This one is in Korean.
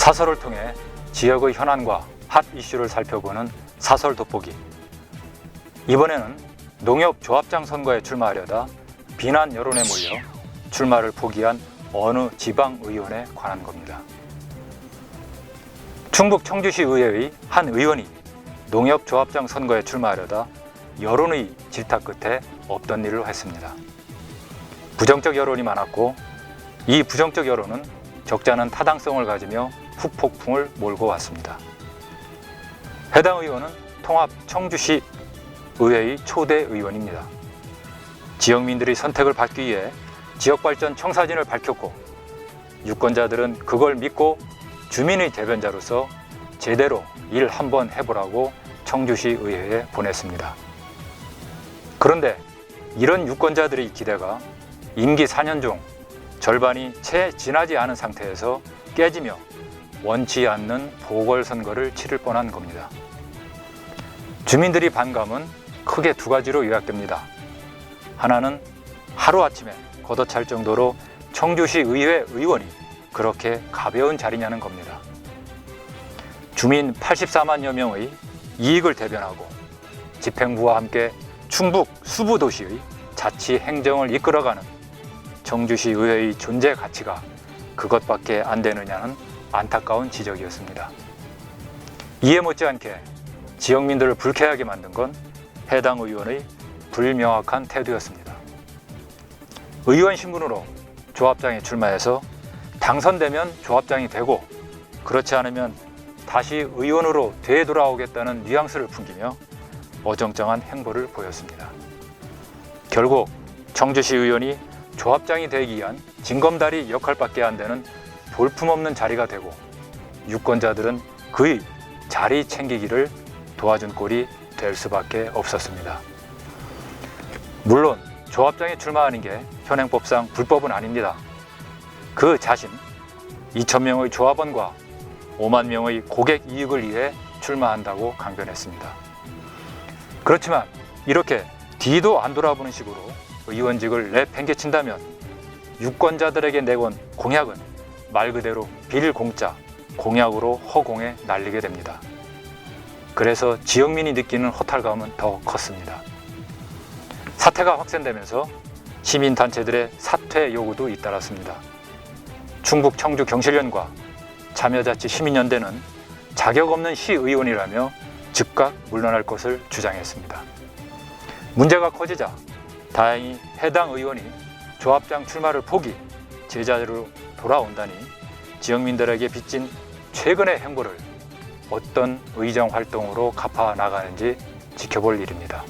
사설을 통해 지역의 현안과 핫 이슈를 살펴보는 사설 돋보기. 이번에는 농협 조합장 선거에 출마하려다 비난 여론에 몰려 출마를 포기한 어느 지방 의원에 관한 겁니다. 충북 청주시 의회의 한 의원이 농협 조합장 선거에 출마하려다 여론의 질타 끝에 없던 일을 했습니다. 부정적 여론이 많았고 이 부정적 여론은 적잖은 타당성을 가지며 후폭풍을 몰고 왔습니다. 해당 의원은 통합 청주시 의회의 초대 의원입니다. 지역민들이 선택을 받기 위해 지역발전 청사진을 밝혔고 유권자들은 그걸 믿고 주민의 대변자로서 제대로 일 한번 해보라고 청주시 의회에 보냈습니다. 그런데 이런 유권자들의 기대가 임기 4년 중 절반이 채 지나지 않은 상태에서 깨지며 원치 않는 보궐선거를 치를 뻔한 겁니다. 주민들이 반감은 크게 두 가지로 요약됩니다. 하나는 하루아침에 걷어찰 정도로 청주시 의회 의원이 그렇게 가벼운 자리냐는 겁니다. 주민 84만여 명의 이익을 대변하고 집행부와 함께 충북 수부 도시의 자치 행정을 이끌어가는 청주시 의회의 존재 가치가 그것밖에 안 되느냐는 안타까운 지적이었습니다. 이에 못지않게 지역민들을 불쾌하게 만든 건 해당 의원의 불명확한 태도였습니다. 의원 신분으로 조합장에 출마해서 당선되면 조합장이 되고 그렇지 않으면 다시 의원으로 되돌아오겠다는 뉘앙스를 풍기며 어정쩡한 행보를 보였습니다. 결국 청주시 의원이 조합장이 되기 위한 징검다리 역할밖에 안 되는 볼품없는 자리가 되고 유권자들은 그의 자리 챙기기를 도와준 꼴이 될 수밖에 없었습니다. 물론 조합장에 출마하는 게 현행법상 불법은 아닙니다. 그 자신 2천명의 조합원과 5만 명의 고객 이익을 위해 출마한다고 강변했습니다. 그렇지만 이렇게 뒤도 안 돌아보는 식으로 의원직을 내팽개친다면 유권자들에게 내건 공약은 말 그대로 빌공짜, 공약으로 허공에 날리게 됩니다. 그래서 지역민이 느끼는 허탈감은 더 컸습니다. 사태가 확산되면서 시민단체들의 사퇴 요구도 잇따랐습니다. 충북 청주 경실련과 참여자치 시민연대는 자격 없는 시의원이라며 즉각 물러날 것을 주장했습니다. 문제가 커지자 다행히 해당 의원이 조합장 출마를 포기, 제자리로 돌아온다니 지역민들에게 빚진 최근의 행보를 어떤 의정 활동으로 갚아 나가는지 지켜볼 일입니다.